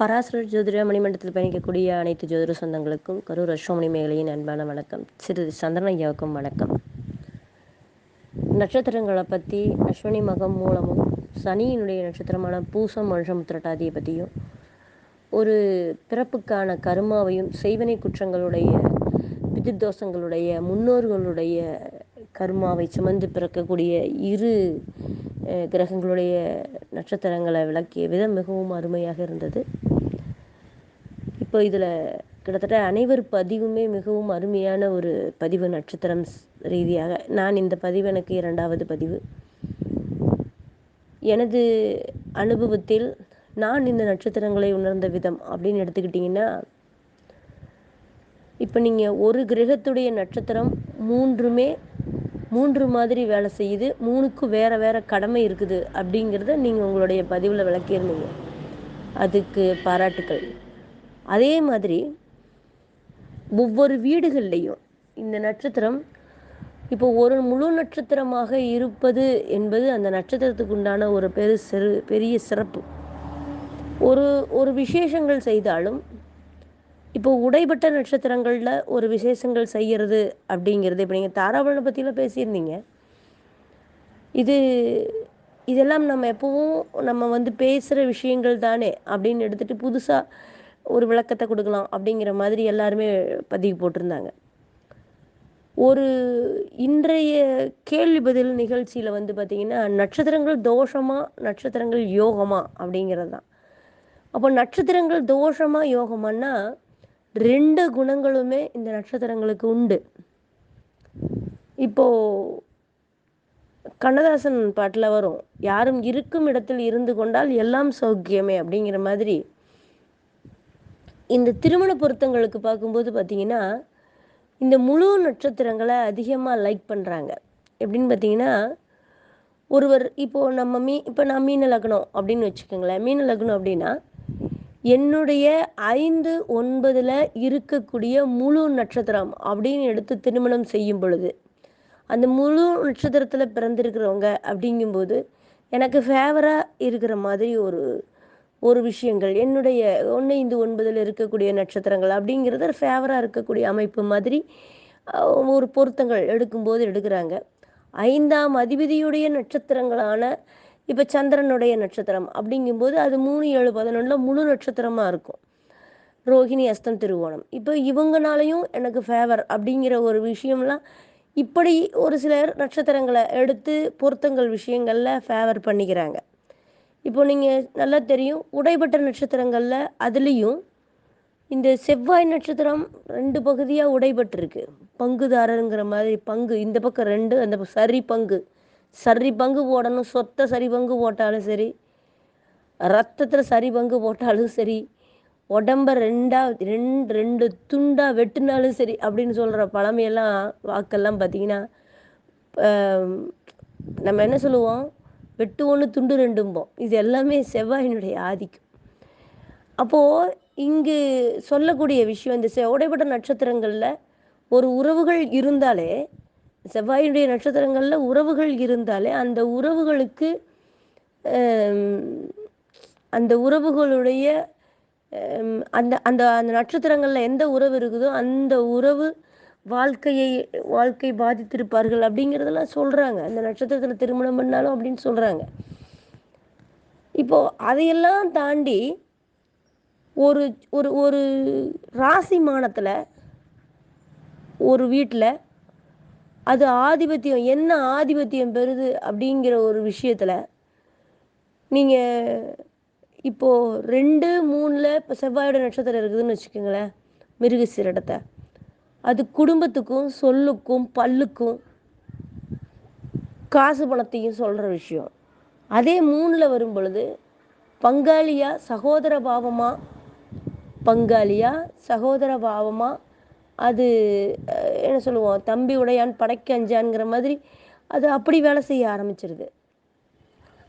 பராசரர் ஜோதிட மணிமண்டலத்தில் பயணிக்கக்கூடிய அனைத்து ஜோதிட சொந்தங்களுக்கும் கரூர் அஸ்வமணி மேகலையின் அன்பான வணக்கம். சிறு சந்திரன் ஐயாவுக்கும் வணக்கம். நட்சத்திரங்களை பற்றி அஸ்வினி மகம் மூலமும் சனியினுடைய நட்சத்திரமான பூசம் மனுஷம் திரட்டாதியை பற்றியும் ஒரு பிறப்புக்கான கருமாவையும் செய்வனை குற்றங்களுடைய பிதிர்தோஷங்களுடைய முன்னோர்களுடைய கர்மாவை சுமந்து பிறக்கக்கூடிய இரு கிரகங்களுடைய நட்சத்திரங்களை விளக்கிய விதம் மிகவும் அருமையாக இருந்தது. இப்போ இதில் கிட்டத்தட்ட அனைவர் பதிவுமே மிகவும் அருமையான ஒரு பதிவு நட்சத்திரம் ரீதியாக. நான் இந்த பதிவு எனக்கு இரண்டாவது பதிவு. எனது அனுபவத்தில் நான் இந்த நட்சத்திரங்களை உணர்ந்த விதம் அப்படின்னு எடுத்துக்கிட்டிங்கன்னா இப்போ நீங்கள் ஒரு கிரகத்துடைய நட்சத்திரம் மூன்றுமே மூன்று மாதிரி வேலை செய்யுது மூணுக்கும் வேறு வேறு கடமை இருக்குது அப்படிங்கிறத நீங்கள் உங்களுடைய பதிவில் விளக்கியிருந்தீங்க. அதுக்கு பாராட்டுக்கள். அதே மாதிரி ஒவ்வொரு வீடுகள்லையும் இந்த நட்சத்திரம் இப்போ ஒரு முழு நட்சத்திரமாக இருப்பது என்பது அந்த நட்சத்திரத்துக்கு உண்டான ஒரு பெரு சிறு பெரிய சிறப்பு. ஒரு ஒரு விசேஷங்கள் செய்தாலும் இப்போ உடைபட்ட நட்சத்திரங்களில் ஒரு விசேஷங்கள் செய்கிறது அப்படிங்கிறது இப்போ நீங்கள் தாராபலனை பற்றிலாம் பேசியிருந்தீங்க. இது இதெல்லாம் நம்ம எப்பவும் நம்ம வந்து பேசுகிற விஷயங்கள் தானே அப்படின்னு எடுத்துகிட்டு புதுசாக ஒரு விளக்கத்தை கொடுக்கலாம் அப்படிங்கிற மாதிரி எல்லாருமே பதிவு போட்டிருந்தாங்க. ஒரு இன்றைய கேள்வி பதில் நிகழ்ச்சியில் வந்து பார்த்திங்கன்னா நட்சத்திரங்கள் தோஷமா நட்சத்திரங்கள் யோகமா அப்படிங்கிறது தான். அப்போ நட்சத்திரங்கள் தோஷமா யோகமான்னா ரெண்டு குணங்களுமே இந்த நட்சத்திரங்களுக்கு உண்டு. இப்போ கண்ணதாசன் பாட்டில் வரும் யாரும் இருக்கும் இடத்தில் இருந்து கொண்டால் எல்லாம் சௌக்கியமே அப்படிங்கிற மாதிரி இந்த திருமண பொருத்தங்களுக்கு பார்க்கும்போது பார்த்தீங்கன்னா இந்த முழு நட்சத்திரங்களை அதிகமாக லைக் பண்ணுறாங்க எப்படின்னு பார்த்தீங்கன்னா ஒருவர் இப்போது நம்ம மீ இப்போ நான் மீன லக்னம் அப்படின்னு வச்சுக்கோங்களேன். மீன லக்னம் அப்படின்னா என்னுடைய ஐந்து ஒன்பதில் இருக்கக்கூடிய முழு நட்சத்திரம் அப்படின்னு எடுத்து திருமணம் செய்யும் பொழுது அந்த முழு நட்சத்திரத்தில் பிறந்திருக்கிறவங்க அப்படிங்கும்போது எனக்கு ஃபேவராக இருக்கிற மாதிரி ஒரு ஒரு விஷயங்கள் என்னுடைய ஒன்று ஐந்து ஒன்பதில் இருக்கக்கூடிய நட்சத்திரங்கள் அப்படிங்கிறது ஃபேவராக இருக்கக்கூடிய அமைப்பு மாதிரி ஒரு பொருத்தங்கள் எடுக்கும்போது எடுக்கிறாங்க. ஐந்தாம் அதிபதியுடைய நட்சத்திரங்களான இப்போ சந்திரனுடைய நட்சத்திரம் அப்படிங்கும்போது அது மூணு ஏழு பதினொன்றில் முழு நட்சத்திரமாக இருக்கும். ரோஹிணி அஸ்தம் திருவோணம். இப்போ இவங்கனாலையும் எனக்கு ஃபேவர் அப்படிங்கிற ஒரு விஷயம்லாம் இப்படி ஒரு சிலர் நட்சத்திரங்களை எடுத்து பொருத்தங்கள் விஷயங்களில் ஃபேவர் பண்ணிக்கிறாங்க. இப்போ நீங்கள் நல்லா தெரியும் உடைபட்ட நட்சத்திரங்களில் அதுலேயும் இந்த செவ்வாய் நட்சத்திரம் ரெண்டு பகுதியாக உடைபட்டிருக்கு. பங்குதாரருங்கிற மாதிரி பங்கு இந்த பக்கம் ரெண்டு அந்த பக்கம் சரி பங்கு. சரி பங்கு போடணும் சொத்தை சரி பங்கு போட்டாலும் சரி ரத்தத்தில் சரி பங்கு போட்டாலும் சரி உடம்ப ரெண்டாக ரெண்டு ரெண்டு துண்டாக வெட்டினாலும் சரி அப்படின்னு சொல்கிற பழமையெல்லாம் வாக்கெல்லாம் பார்த்தீங்கன்னா நம்ம என்ன சொல்லுவோம்? வெட்டு ஒன்று துண்டு ரெண்டும்போம். இது எல்லாமே செவ்வாயினுடைய ஆதிக்கம். அப்போது இங்கு சொல்லக்கூடிய விஷயம் இந்த செ- உடைப்பட்ட நட்சத்திரங்களில் ஒரு உறவுகள் இருந்தாலே செவ்வாயினுடைய நட்சத்திரங்களில் உறவுகள் இருந்தாலே அந்த உறவுகளுக்கு அந்த உறவுகளுடைய அந்த அந்த அந்த நட்சத்திரங்களில் எந்த உறவு இருக்குதோ அந்த உறவு வாழ்க்கையை வாழ்க்கை பாதித்திருப்பார்கள் அப்படிங்கிறதெல்லாம் சொல்கிறாங்க அந்த நட்சத்திரத்தில் திருமணம் பண்ணாலும் அப்படின்னு சொல்கிறாங்க இப்போது அதையெல்லாம் தாண்டி ஒரு ஒரு ஒரு ராசி மானத்தில் ஒரு வீட்டில் அது ஆதிபத்தியம் என்ன ஆதிபத்தியம் பெறுது அப்படிங்கிற ஒரு விஷயத்தில் நீங்கள் இப்போது ரெண்டு மூணில் இப்போ செவ்வாயோட நட்சத்திரம் இருக்குதுன்னு வச்சுக்கோங்களேன் மிருகசீரடத்தை. அது குடும்பத்துக்கும் சொல்லுக்கும் பல்லுக்கும் காசு பணத்தையும் சொல்கிற விஷயம். அதே மூணில் வரும் பொழுது பங்காளியா சகோதர பாவமா? பங்காளியா சகோதர பாவமா? அது என்ன சொல்லுவோம்? தம்பி உடையான் படைக்கு அஞ்சான்ங்கிற மாதிரி அது அப்படி வேலை செய்ய ஆரம்பிச்சிருது.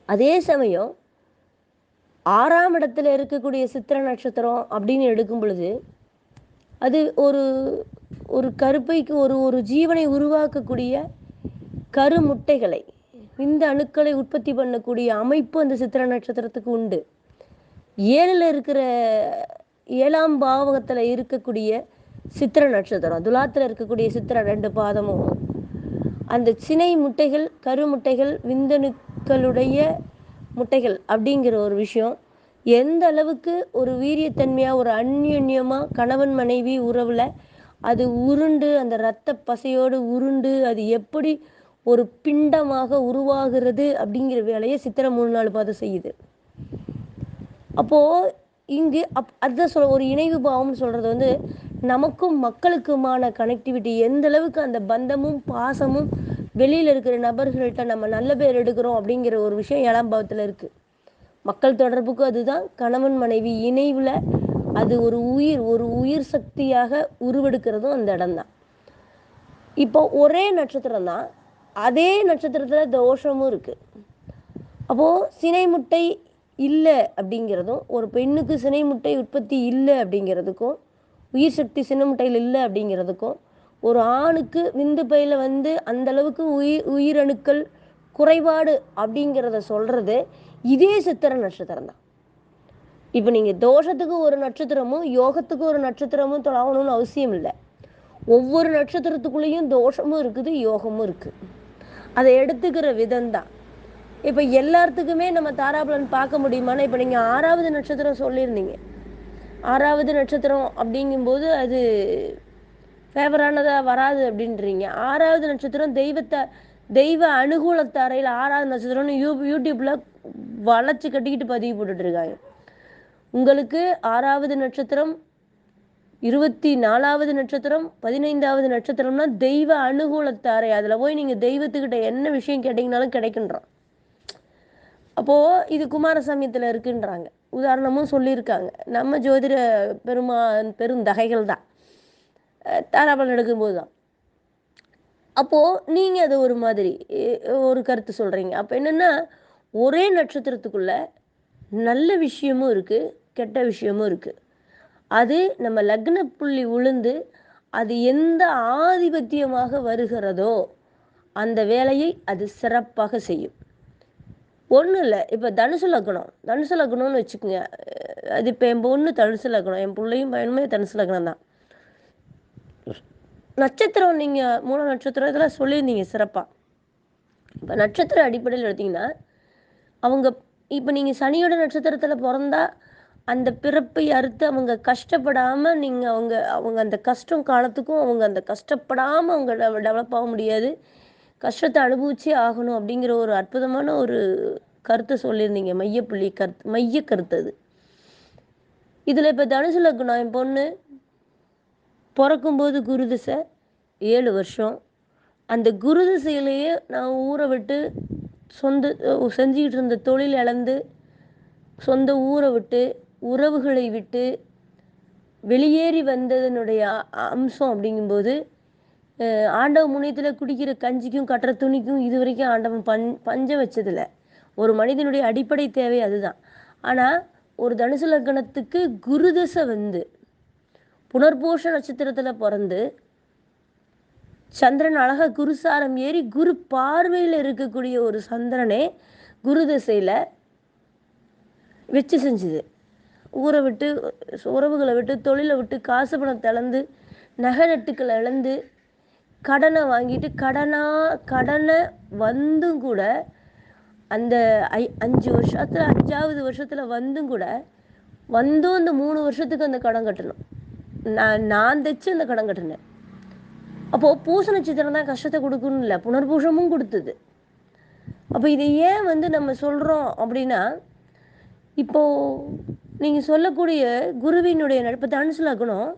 அதே சமயம் ஆறாம் இடத்துல இருக்கக்கூடிய சித்திர நட்சத்திரம் அப்படின்னு எடுக்கும் பொழுது அது ஒரு ஒரு கருப்பைக்கு ஒரு ஒரு ஜீவனை உருவாக்கக்கூடிய கரு முட்டைகளை இந்த அணுக்களை உற்பத்தி பண்ணக்கூடிய அமைப்பு அந்த சித்திர நட்சத்திரத்துக்கு உண்டு. ஏழில் இருக்கிற ஏழாம் பாவகத்தில் இருக்கக்கூடிய சித்திர நட்சத்திரம் துலாத்தில் இருக்கக்கூடிய சித்திர ரெண்டு பாதமும். அந்த சினை முட்டைகள் கரு முட்டைகள் விந்தணுக்களுடைய முட்டைகள் அப்படிங்கிற ஒரு விஷயம். எந்த அளவுக்கு ஒரு வீரியத்தன்மையாக ஒரு அந்யுன்யமாக கணவன் மனைவி உறவில் அது உருண்டு அந்த இரத்த பசையோடு உருண்டு அது எப்படி ஒரு பிண்டமாக உருவாகிறது அப்படிங்கிற வேலையை சித்திரை மூணு நாலு பாதம் செய்யுது. அப்போது இங்கு அப் அதுதான் சொல்ல ஒரு இணைவு பாவம்னு சொல்கிறது வந்து நமக்கும் மக்களுக்குமான கனெக்டிவிட்டி எந்த அளவுக்கு அந்த பந்தமும் பாசமும் வெளியில் இருக்கிற நபர்கள்ட்ட நம்ம நல்ல பேர் எடுக்கிறோம் அப்படிங்கிற ஒரு விஷயம் ஏழாம் பாவத்தில் இருக்குது மக்கள் தொடர்புக்கும் அதுதான் கணவன் மனைவி இணைவில் அது ஒரு உயிர் ஒரு உயிர் சக்தியாக உருவெடுக்கிறதும் அந்த இடம்தான். இப்போ ஒரே நட்சத்திரம் தான் அதே நட்சத்திரத்தில் தோஷமும் இருக்குது அப்போது சினை முட்டை இல்லை அப்படிங்கிறதும் ஒரு பெண்ணுக்கு சினை முட்டை உற்பத்தி இல்லை அப்படிங்கிறதுக்கும் உயிர் சக்தி சினை முட்டையில் இல்லை அப்படிங்கிறதுக்கும் ஒரு ஆணுக்கு விந்து பையில் வந்து அந்தளவுக்கு உயிர் உயிரணுக்கள் குறைபாடு அப்படிங்கிறத சொல்கிறது இதே சித்திர நட்சத்திரம் தான் இப்போ நீங்கள் தோஷத்துக்கு ஒரு நட்சத்திரமும் யோகத்துக்கு ஒரு நட்சத்திரமும் தொழாகணும்னு அவசியம் இல்லை. ஒவ்வொரு நட்சத்திரத்துக்குள்ளேயும் தோஷமும் இருக்குது யோகமும் இருக்குது அதை எடுத்துக்கிற விதம்தான். இப்போ எல்லாத்துக்குமே நம்ம தாராபலன் பார்க்க முடியுமானா இப்போ நீங்கள் ஆறாவது நட்சத்திரம் சொல்லியிருந்தீங்க. ஆறாவது நட்சத்திரம் அப்படிங்கும்போது அது ஃபேவரானதாக வராது அப்படின்றீங்க. ஆறாவது நட்சத்திரம் தெய்வத்தை தெய்வ அனுகூலத்தாரையில் ஆறாவது நட்சத்திரம்னு யூ யூடியூப்பில் வளைச்சி கட்டிக்கிட்டு பதிவு போட்டுட்ருக்காங்க உங்களுக்கு ஆறாவது நட்சத்திரம் இருபத்தி நாலாவது நட்சத்திரம் பதினைந்தாவது நட்சத்திரம்னா தெய்வ அனுகூலத்தாரை அதில் போய் நீங்கள் தெய்வத்துக்கிட்ட என்ன விஷயம் கேட்டிங்கனாலும் கிடைக்குன்றான். அப்போது இது குமாரசாமியத்தில் இருக்குன்றாங்க. உதாரணமும் சொல்லியிருக்காங்க. நம்ம ஜோதிட பெருமா பெருந்தகைகள் தான். தாராபலம் எடுக்கும்போது தான். அப்போது நீங்கள் அது ஒரு மாதிரி ஒரு கருத்து சொல்கிறீங்க அப்போ என்னென்னா ஒரே நட்சத்திரத்துக்குள்ளே நல்ல விஷயமும் இருக்குது கெட்ட விஷயமும் இருக்குது அது நம்ம லக்ன புள்ளி உளுந்து அது எந்த ஆதிபத்தியமாக வருகிறதோ அந்த வேலையை அது சிறப்பாக செய்யும். ஒன்றும் இல்லை. இப்போ தனுசு லக்னம் தனுசு லக்னம்னு வச்சுக்கோங்க. அது இப்போ என் பொண்ணு தனுசு லக்னம் என் பிள்ளையும் பையனுமே தனுசு லக்னம் தான். நட்சத்திரம் நீங்கள் மூல நட்சத்திரம் இதெல்லாம் சொல்லியிருந்தீங்க சிறப்பாக இப்போ நட்சத்திர அடிப்படையில் எடுத்திங்கன்னா அவங்க இப்போ நீங்கள் சனியோட நட்சத்திரத்தில் பிறந்தா அந்த பிறப்பை அறுத்து அவங்க கஷ்டப்படாமல் நீங்கள் அவங்க அவங்க அந்த கஷ்டம் காலத்துக்கும் அவங்க அந்த கஷ்டப்படாமல் அவங்க டெவலப் ஆக முடியாது. கஷ்டத்தை அனுபவிச்சே ஆகணும் அப்படிங்கிற ஒரு அற்புதமான ஒரு கருத்தை சொல்லியிருந்தீங்க. மையப்புள்ளி கருத்து மைய கருத்து அது. இதில் இப்போ தனுசு லக்னம் என் பொண்ணு பிறக்கும்போது குரு திசை ஏழு வருஷம். அந்த குரு திசையிலேயே நான் ஊரை விட்டு சொந்த செஞ்சுக்கிட்டு இருந்த தொழில் இழந்து சொந்த ஊரை விட்டு உறவுகளை விட்டு வெளியேறி வந்ததனுடைய அம்சம் அப்படிங்கும்போது ஆண்டவ முனையத்தில் குடிக்கிற கஞ்சிக்கும் கட்டுற துணிக்கும் இது வரைக்கும் ஆண்டவன் பஞ் பஞ்ச வச்சதில்ல. ஒரு மனிதனுடைய அடிப்படை தேவை அதுதான். ஆனால் ஒரு தனுசு லக்கணத்துக்கு குருதசை வந்து புனர்பூஷ நட்சத்திரத்தில் பிறந்து சந்திரன் அழகாக குருசாரம் ஏறி குரு பார்வையில் இருக்கக்கூடிய ஒரு சந்திரனே குரு திசையில் வச்சு செஞ்சுது. ஊரை விட்டு உறவுகளை விட்டு தொழிலை விட்டு காசு பணத்தை இழந்து நகை நட்டுக்களை இழந்து கடனை வாங்கிட்டு கடனாக கடனை வந்தும் கூட அந்த ஐ அஞ்சு வருஷத்தில் அஞ்சாவது வருஷத்தில் வந்தும் கூட வந்தும் அந்த மூணு வருஷத்துக்கு அந்த கடன் கட்டணும். நான் நான் தைச்சு அந்த கடன் கட்டினேன். அப்போது பூச நட்சத்திரம் தான் கஷ்டத்தை கொடுக்கணும் இல்லை புனர்பூஷமும் கொடுத்தது. அப்போ இதை ஏன் வந்து நம்ம சொல்கிறோம் அப்படின்னா இப்போது நீங்கள் சொல்லக்கூடிய குருவினுடைய நட்பு தனுசுலக்கணும்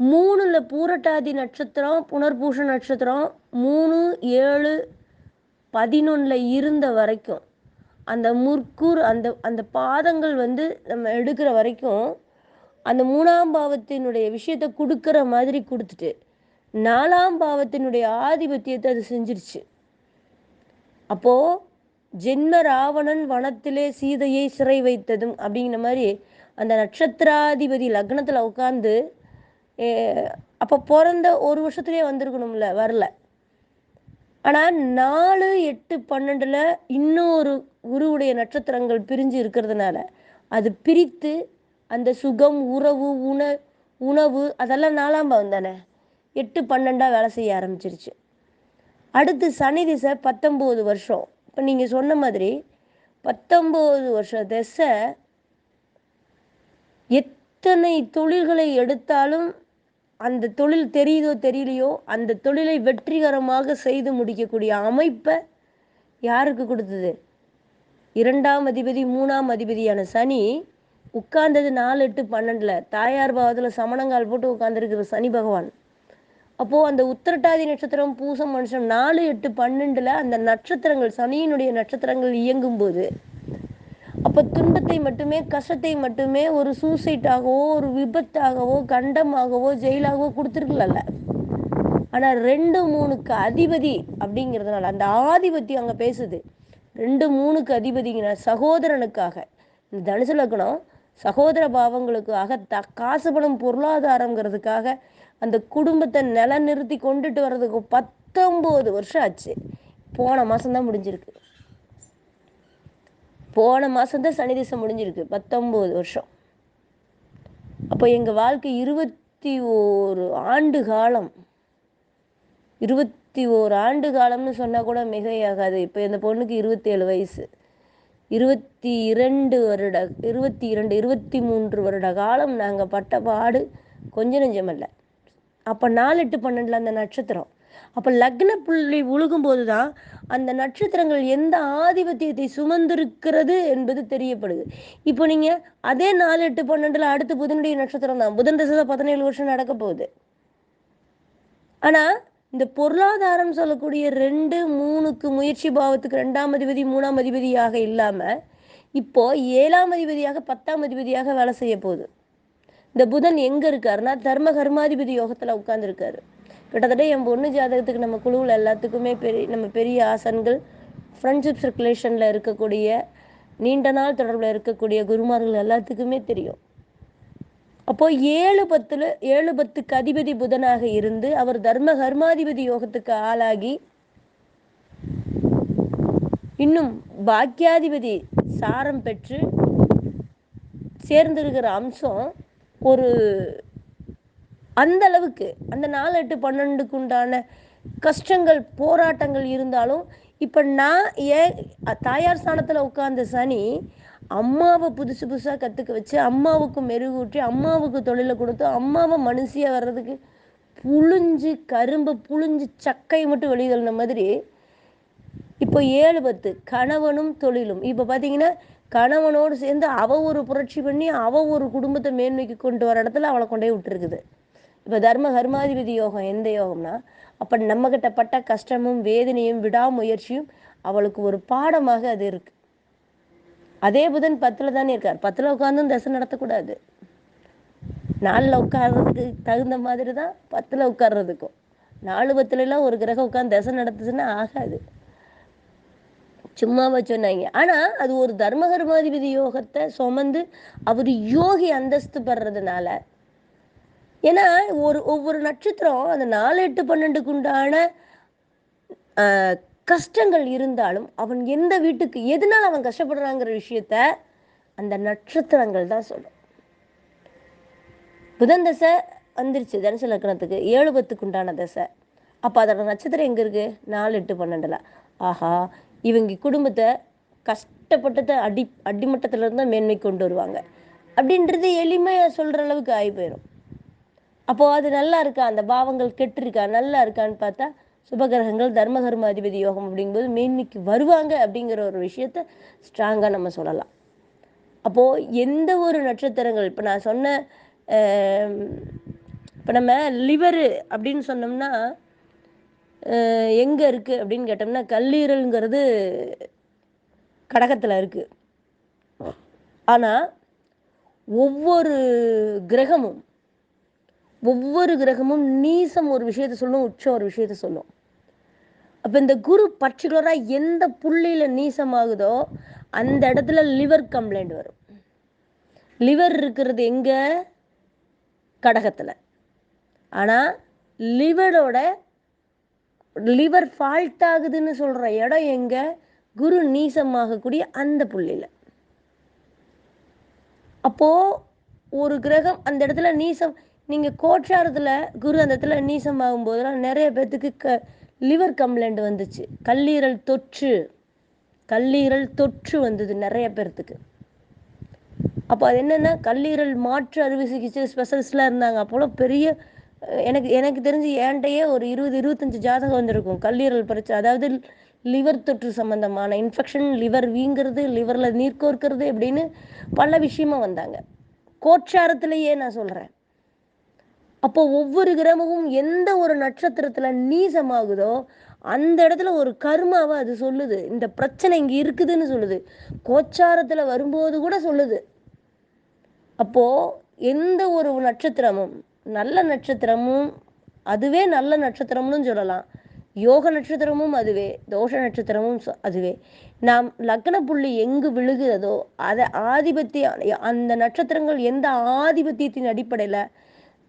மூணில் மூணுல பூரட்டாதி நட்சத்திரம் புனர்பூஷ நட்சத்திரம் மூணு ஏழு பதினொன்றில் இருந்த வரைக்கும் அந்த முற்கூர் அந்த அந்த பாதங்கள் வந்து நம்ம எடுக்கிற வரைக்கும் அந்த மூணாம் பாவத்தினுடைய விஷயத்தை கொடுக்குற மாதிரி கொடுத்துட்டு நாலாம் பாவத்தினுடைய ஆதிபத்தியத்தை அது செஞ்சிருச்சு. அப்போது ஜென்ம ராவணன் வனத்திலே சீதையை சிறை வைத்ததும் அப்படிங்கிற மாதிரி அந்த நட்சத்திராதிபதி லக்னத்தில் உட்காந்து அப்போ பிறந்த ஒரு வருஷத்துலேயே வந்திருக்கணும்ல வரல. ஆனால் நாலு எட்டு பன்னெண்டில் இன்னும் ஒரு குருவுடைய நட்சத்திரங்கள் பிரிஞ்சு இருக்கிறதுனால அது பிரித்து அந்த சுகம் உறவு உண உணவு அதெல்லாம் நாலாம் பாவம் தானே? எட்டு பன்னெண்டாக வேலை செய்ய ஆரம்பிச்சிருச்சு. அடுத்து சனி திசை பத்தொம்போது வருஷம். இப்போ நீங்கள் சொன்ன மாதிரி பத்தொம்போது வருஷம் திசை எத்தனை தொழில்களை எடுத்தாலும் அந்த தொழில் தெரியுதோ தெரியலையோ அந்த தொழிலை வெற்றிகரமாக செய்து முடிக்கக்கூடிய அமைப்பை யாருக்கு கொடுத்தது? இரண்டாம் அதிபதி மூணாம் அதிபதியான சனி உட்கார்ந்தது நாலு எட்டு பன்னெண்டில். தாயார் பாவத்தில் சமணங்கால் போட்டு உட்கார்ந்துருக்கிற சனி பகவான். அப்போது அந்த உத்திரட்டாதி நட்சத்திரம் பூசம் மனுஷம் நாலு எட்டு பன்னெண்டில் அந்த நட்சத்திரங்கள் சனியினுடைய நட்சத்திரங்கள் இயங்கும்போது அப்போ துன்பத்தை மட்டுமே கஷ்டத்தை மட்டுமே ஒரு சூசைட்டாகவோ ஒரு விபத்தாகவோ கண்டமாகவோ ஜெயிலாகவோ கொடுத்துருக்கலல்ல ஆனால் ரெண்டு மூணுக்கு அதிபதி அப்படிங்கிறதுனால அந்த ஆதிபத்தியம் அங்கே பேசுது. ரெண்டு மூணுக்கு அதிபதிங்கிற சகோதரனுக்காக. இந்த தனுசு லக்னம் சகோதர பாவங்களுக்காக த காசு பணம் பொருளாதாரங்கிறதுக்காக அந்த குடும்பத்தை நிலநிறுத்தி கொண்டுட்டு வர்றதுக்கு பத்தொம்போது வருஷம் ஆச்சு. போன மாதம்தான் முடிஞ்சிருக்கு. போன மாதம்தான் சனி திசை முடிஞ்சிருக்கு பத்தொம்போது வருஷம். அப்போ எங்கள் வாழ்க்கை இருபத்தி ஓரு ஆண்டு காலம். இருபத்தி ஓரு ஆண்டு காலம்னு சொன்னால் கூட மிகையாகாது. இப்போ இந்த பொண்ணுக்கு இருபத்தேழு வயசு. இருபத்தி இரண்டு வருட இருபத்தி இரண்டு இருபத்தி மூன்று வருட காலம் நாங்கள் பட்ட பாடு கொஞ்ச நெஞ்சமல்ல அப்போ நாலு எட்டு பன்னெண்டில் அந்த நட்சத்திரம். அப்போ லக்ன புள்ளி உழுகும்போது தான் அந்த நட்சத்திரங்கள் எந்த ஆதிபத்தியத்தை சுமந்திருக்கிறது என்பது தெரியப்படுது. இப்போ நீங்கள் அதே நாலு எட்டு பன்னெண்டில் அடுத்து புதனுடைய நட்சத்திரம் தான் புதன் தசை பதினேழு வருஷம் நடக்க போகுது. ஆனால் இந்த பொருளாதாரம் சொல்லக்கூடிய ரெண்டு மூணுக்கு முயற்சி பாவத்துக்கு ரெண்டாம் அதிபதி மூணாம் அதிபதியாக இல்லாமல் இப்போ ஏழாம் அதிபதியாக பத்தாம் அதிபதியாக வேலை செய்ய போகுது. இந்த புதன் எங்கே இருக்காருன்னா தர்ம கர்மாதிபதி யோகத்தில் உட்காந்துருக்காரு கிட்டத்தட்ட என் பொண்ணு ஜாதகத்துக்கு நம்ம குழுவில் எல்லாத்துக்குமே பெரிய நம்ம பெரிய ஆசன்கள் ஃப்ரெண்ட்ஷிப் சர்க்குலேஷனில் இருக்கக்கூடிய நீண்ட நாள் தொடர்பில் இருக்கக்கூடிய குருமார்கள் எல்லாத்துக்குமே தெரியும். அப்போ ஏழு பத்துல ஏழு பத்துக்கு அதிபதி புதனாக இருந்து அவர் தர்ம கர்மாதிபதி யோகத்துக்கு ஆளாகி இன்னும் பாக்கியாதிபதி சாரம் பெற்று சேர்ந்திருக்கிற அம்சம் ஒரு அந்த அளவுக்கு அந்த நாலு எட்டு பன்னெண்டுக்கு உண்டான கஷ்டங்கள் போராட்டங்கள் இருந்தாலும் இப்போ நான் ஏன் தாயார் ஸ்தானத்தில் உட்கார்ந்த சனி அம்மாவை புதுசு புதுசாக கற்றுக்க வச்சு அம்மாவுக்கு மெருகூட்டி அம்மாவுக்கு தொழிலை கொடுத்து அம்மாவை மனுஷியாக வர்றதுக்கு புழிஞ்சு கரும்பு புழிஞ்சு சக்கை மட்டும் வெளியிடன மாதிரி இப்போ ஏழு பத்து கணவனும் தொழிலும். இப்போ பார்த்தீங்கன்னா கணவனோடு சேர்ந்து அவ ஒரு புரட்சி பண்ணி அவள் ஒரு குடும்பத்தை மேன்மைக்கு கொண்டு வர இடத்துல அவளை கொண்டே விட்டுருக்குது. இப்போ தர்ம கர்மாதிபதி யோகம் எந்த யோகம்னா அப்போ நம்மக்கிட்ட பட்ட கஷ்டமும் வேதனையும் விடாமுயற்சியும் அவளுக்கு ஒரு பாடமாக அது இருக்குது அதே புதன் பத்தில் தானே இருக்கார். பத்தில் உட்காந்தும் தசை நடத்தக்கூடாது. நாலில் உட்கார்றதுக்கு தகுந்த மாதிரி தான் பத்தில் உட்கார்றதுக்கும். நாலு பத்துலலாம் ஒரு கிரகம் உட்காந்து தசை நடத்துச்சுன்னா ஆகாது. சும்மாவா சொன்னாங்க. ஆனால் அது ஒரு தர்மகர்மாதிபதி யோகத்தை சுமந்து அவர் யோகி அந்தஸ்து படுறதுனால ஏன்னா ஒரு ஒவ்வொரு நட்சத்திரம் அந்த நாலு எட்டு பன்னெண்டுக்கு உண்டான கஷ்டங்கள் இருந்தாலும் அவன் எந்த வீட்டுக்கு எதனால் அவன் கஷ்டப்படுறாங்கிற விஷயத்த அந்த நட்சத்திரங்கள் தான் சொல்லும். புதன் தசை வந்துருச்சு தனுசு லக்னத்துக்கு. ஏழு பத்துக்கு உண்டான தசை. அப்போ அதோட நட்சத்திரம் எங்கே இருக்குது நாலு எட்டு பன்னெண்டில். ஆஹா இவங்க குடும்பத்தை கஷ்டப்பட்டதை அடி அடிமட்டத்தில் இருந்து தான் மேன்மை கொண்டு வருவாங்க. அப்படின்றது எளிமையாக சொல்கிற அளவுக்கு ஆகி போயிடும் அப்போது அது நல்லா இருக்கா? அந்த பாவங்கள் கெட்டிருக்கா? நல்லா இருக்கான்னு பார்த்தா சுபகிரகங்கள் தர்மகர்ம அதிபதி யோகம் அப்படிங்கும்போது மேன்மைக்கு வருவாங்க அப்படிங்கிற ஒரு விஷயத்த ஸ்ட்ராங்காக நம்ம சொல்லலாம். அப்போது எந்த ஒரு நட்சத்திரங்கள் இப்போ நான் சொன்ன இப்போ நம்ம லிவரு அப்படின்னு சொன்னோம்னா எங்கே இருக்குது அப்படின்னு கேட்டோம்னா கல்லீரலுங்கிறது கடகத்தில் இருக்குது ஆனால் ஒவ்வொரு கிரகமும் ஒவ்வொரு கிரகமும் நீசம் ஒரு விஷயத்த சொல்லும் உச்சம் ஒரு விஷயத்த சொல்லும். அப்போ இந்த குரு பர்டிகுலராக எந்த புள்ளியில் நீசமாகுதோ அந்த இடத்துல லிவர் கம்ப்ளைண்ட் வரும். லிவர் இருக்கிறது எங்கே? கடகத்தில். ஆனால் லிவரோட லிவர் ஃபால்ட் ஆகுதுன்னு சொல்கிற இடம் எங்கே? குரு நீசமாகக்கூடிய அந்த புள்ளியில். அப்போது ஒரு கிரகம் அந்த இடத்துல நீசம் நீங்கள் கோட்சாரத்தில் குரு அந்த இடத்துல நீசம் ஆகும்போதெல்லாம் நிறைய பேர்த்துக்கு க லிவர் கம்ப்ளைண்ட் வந்துச்சு. கல்லீரல் தொற்று. கல்லீரல் தொற்று வந்தது நிறைய பேர்த்துக்கு. அப்போ அது என்னென்னா கல்லீரல் மாற்று அறுவை சிகிச்சை ஸ்பெஷலிஸ்ட்லாம் இருந்தாங்க. அப்போலாம் பெரிய எனக்கு எனக்கு தெரிஞ்சு ஏன்டையே ஒரு இருபது இருபத்தஞ்சு ஜாதகம் வந்திருக்கும். கல்லீரல் பிரச்சனை அதாவது லிவர் தொற்று சம்மந்தமான இன்ஃபெக்ஷன் லிவர் வீங்கிறது லிவரில் நீர் கோர்க்கிறது அப்படின்னு பல விஷயமா வந்தாங்க. கோட்சாரத்திலேயே நான் சொல்கிறேன் அப்போ ஒவ்வொரு கிரகமும் எந்த ஒரு நட்சத்திரத்துல நீசமாகுதோ அந்த இடத்துல ஒரு கர்மாவை அது சொல்லுது. இந்த பிரச்சனை இங்க இருக்குதுன்னு சொல்லுது. கோச்சாரத்துல வரும்போது கூட சொல்லுது. அப்போ எந்த ஒரு நட்சத்திரமும் நல்ல நட்சத்திரமும் அதுவே நல்ல நட்சத்திரம்னு சொல்லலாம். யோக நட்சத்திரமும் அதுவே தோஷ நட்சத்திரமும் அதுவே. நாம் லக்ன புள்ளி எங்கு விழுகிறதோ அதை ஆதிபத்திய அந்த நட்சத்திரங்கள் எந்த ஆதிபத்தியத்தின் அடிப்படையில்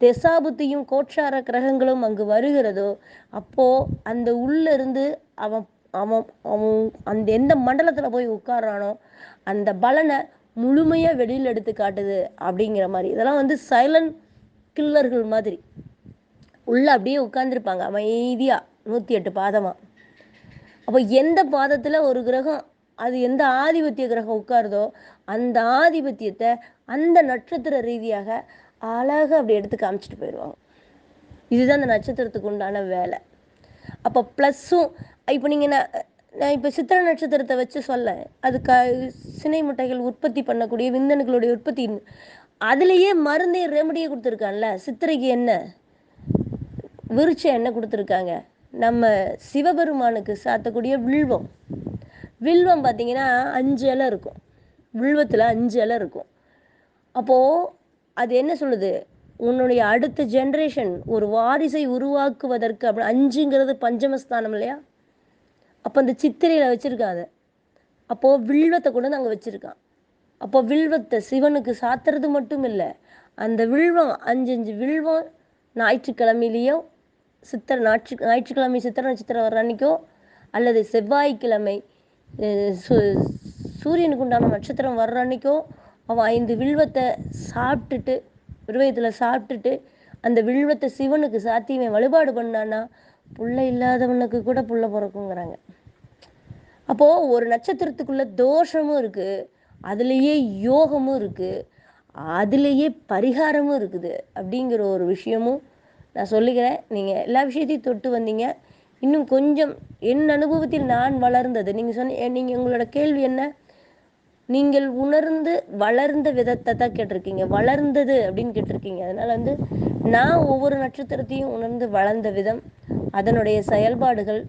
திசாபுத்தியும் கோட்சார கிரகங்களும் அங்கு வருகிறதோ அப்போ அந்த உள்ளிருந்து அவன் அவன் அவன் அந்த எந்த மண்டலத்தில் போய் உட்கார்றானோ அந்த பலனை முழுமையாக வெளியில் எடுத்து காட்டுது அப்படிங்கிற மாதிரி. இதெல்லாம் வந்து சைலண்ட் கில்லர்கள் மாதிரி. உள்ள அப்படியே உட்காந்துருப்பாங்க அமைதியாக நூற்றி எட்டு பாதமாக அப்போ எந்த பாதத்தில் ஒரு கிரகம் அது எந்த ஆதிபத்திய கிரகம் உட்காருதோ அந்த ஆதிபத்தியத்தை அந்த நட்சத்திர ரீதியாக அழகாக அப்படி எடுத்து காமிச்சிட்டு போயிடுவாங்க. இதுதான் அந்த நட்சத்திரத்துக்கு உண்டான வேலை. அப்போ ப்ளஸ்ஸும் இப்போ நீங்கள் நான் நான் இப்போ சித்திர நட்சத்திரத்தை வச்சு சொல்ல அது க சினை முட்டைகள் உற்பத்தி பண்ணக்கூடிய விந்தணுக்களுடைய உற்பத்தி அதுலேயே மருந்தே ரெமடியே கொடுத்துருக்கான்ல. சித்திரைக்கு என்ன? விரிச்ச என்ன கொடுத்துருக்காங்க. நம்ம சிவபெருமானுக்கு சாத்தக்கூடிய வில்வம். வில்வம் பார்த்தீங்கன்னா அஞ்சு இலை இருக்கும். வில்வத்தில் அஞ்சு இலை இருக்கும். அப்போது அது என்ன சொல்லுது? உன்னுடைய அடுத்த ஜென்ரேஷன் ஒரு வாரிசை உருவாக்குவதற்கு அப்படி அஞ்சுங்கிறது பஞ்சமஸ்தானம் இல்லையா? அப்போ அந்த சித்திரையில் வச்சுருக்காத. அப்போது வில்வத்தை கொண்டு வந்து அங்கே வச்சுருக்கான். அப்போ வில்வத்தை சிவனுக்கு சாத்துறது மட்டும் இல்லை அந்த வில்வம் அஞ்சு அஞ்சு வில்வம் ஞாயிற்றுக்கிழமையிலையோ சித்திரை ஞாயிற்று ஞாயிற்றுக்கிழமை சித்திரை நட்சத்திரம் வர அன்னைக்கோ அல்லது செவ்வாய்க்கிழமை சு- சூரியனுக்கு உண்டான நட்சத்திரம் வர்ற அன்னைக்கோ அவன் ஐந்து வில்வத்தை சாப்பிட்டுட்டு விருவயத்தில் சாப்பிட்டுட்டு அந்த வில்வத்தை சிவனுக்கு சாத்தி இவன் வழிபாடு பண்ணான்னா புள்ள இல்லாதவனுக்கு கூட புள்ள பிறக்குங்கிறாங்க. அப்போது ஒரு நட்சத்திரத்துக்குள்ள தோஷமும் இருக்குது அதுலேயே யோகமும் இருக்குது அதுலேயே பரிகாரமும் இருக்குது அப்படிங்கிற ஒரு விஷயமும் நான் சொல்லிக்கிறேன். நீங்கள் எல்லா விஷயத்தையும் தொட்டு வந்தீங்க. இன்னும் கொஞ்சம் என் அனுபவத்தில் நான் வளர்ந்தது நீங்கள் சொன்ன நீங்கள் உங்களோட கேள்வி என்ன? நீங்கள் உணர்ந்து வளர்ந்த விதத்தை தான் கேட்டிருக்கீங்க. வளர்ந்தது அப்படின்னு கேட்டிருக்கீங்க. அதனால வந்து நான் ஒவ்வொரு நட்சத்திரத்தையும் உணர்ந்து வளர்ந்த விதம் அதனுடைய செயல்பாடுகள்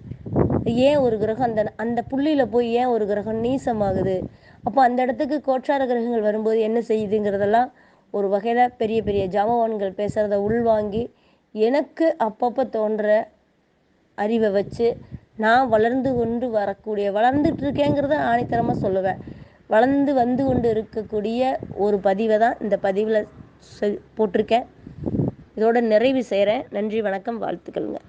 ஏன் ஒரு கிரகம் அந்த அந்த புள்ளியில போய் ஏன் ஒரு கிரகம் நீசமாகுது? அப்போ அந்த இடத்துக்கு கோட்சார கிரகங்கள் வரும்போது என்ன செய்யுதுங்கிறதெல்லாம் ஒரு வகையில பெரிய பெரிய ஜாமவான்கள் பேசுறத உள்வாங்கி எனக்கு அப்பப்போ தோன்ற அறிவை வச்சு நான் வளர்ந்து கொண்டு வரக்கூடிய வளர்ந்துட்டு இருக்கேங்கிறத ஆணித்தரமாக சொல்லுவேன். வளர்ந்து வந்து கொண்டு இருக்கக்கூடிய ஒரு பதிவை தான் இந்த பதிவில் போட்டிருக்கேன். இதோட நிறைவு செய்கிறேன் நன்றி வணக்கம் வாழ்த்துக்கள்ங்க.